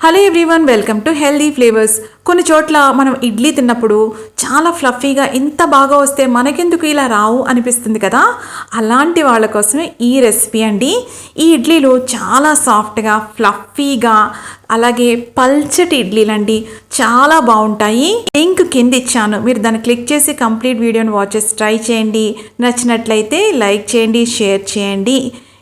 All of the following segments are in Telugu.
Hello everyone welcome to healthy flavours కొన్ని చోట్ల మనం ఇడ్లీ తిన్నప్పుడు చాలా ఫ్లఫీగా ఇంత బాగా వస్తే మనకెందుకు ఇలా రావు అనిపిస్తుంది కదా? అలాంటి వాళ్ళ కోసమే ఈ రెసిపీ అండి. ఈ ఇడ్లీలు చాలా సాఫ్ట్గా ఫ్లఫీగా అలాగే పల్చటి ఇడ్లీలు అండి. చాలా బాగుంటాయి. లింక్ కింద ఇచ్చాను. మీరు దాన్ని క్లిక్ చేసి కంప్లీట్ వీడియోని వాచ్ చేసి ట్రై చేయండి. నచ్చినట్లయితే లైక్ చేయండి షేర్ చేయండి.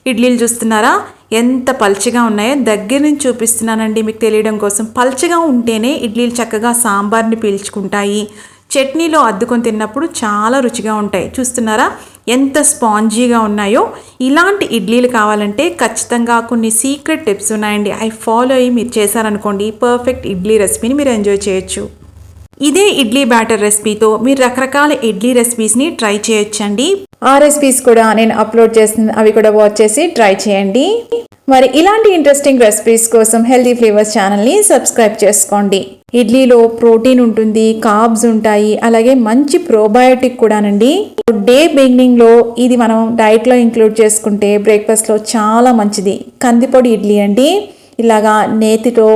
ఇడ్లీలు చూస్తున్నారా? ఎంత పల్చగా ఉన్నాయో దగ్గర నుంచి చూపిస్తున్నానండి మీకు తెలియడం కోసం. పల్చగా ఉంటేనే ఇడ్లీలు చక్కగా సాంబార్ని పీల్చుకుంటాయి. చట్నీలో అద్దుకొని తిన్నప్పుడు చాలా రుచిగా ఉంటాయి. చూస్తున్నారా? ఎంత స్పాంజీగా ఉన్నాయో. ఇలాంటి ఇడ్లీలు కావాలంటే ఖచ్చితంగా కొన్ని సీక్రెట్ టిప్స్ ఉన్నాయండి. అవి ఫాలో అయ్యి మీరు చేశారనుకోండి. పర్ఫెక్ట్ ఇడ్లీ రెసిపీని మీరు ఎంజాయ్ చేయొచ్చు. ఇదే ఇడ్లీ బ్యాటర్ రెసిపీతో మీరు రకరకాల ఇడ్లీ రెసిపీస్ని ట్రై చేయొచ్చండి. ఆ రెసిపీస్ కూడా నేను అప్లోడ్ చేసిన అవి కూడా వాచ్ చేసి ట్రై చేయండి. మరి ఇలాంటి ఇంట్రెస్టింగ్ రెసిపీస్ కోసం హెల్దీ ఫ్లేవర్స్ ఛానల్ని సబ్స్క్రైబ్ చేసుకోండి. ఇడ్లీలో ప్రోటీన్ ఉంటుంది కార్బ్స్ ఉంటాయి అలాగే మంచి ప్రోబయోటిక్ కూడానండి. డే బిగినింగ్లో ఇది మనం డైట్లో ఇంక్లూడ్ చేసుకుంటే బ్రేక్ఫాస్ట్లో చాలా మంచిది. కందిపొడి ఇడ్లీ అండి. ఇలాగా నేతితో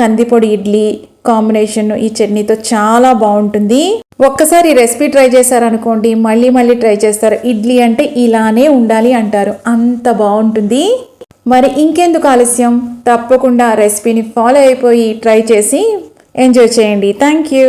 కందిపొడి ఇడ్లీ కాంబినేషన్ ఈ చట్నీతో చాలా బాగుంటుంది. ఒక్కసారి రెసిపీ ట్రై చేశారనుకోండి మళ్ళీ మళ్ళీ ట్రై చేస్తారు. ఇడ్లీ అంటే ఇలానే ఉండాలి అంటారు. అంత బాగుంటుంది. మరి ఇంకెందుకు ఆలస్యం? తప్పకుండా రెసిపీని ఫాలో అయిపోయి ట్రై చేసి ఎంజాయ్ చేయండి. Thank you.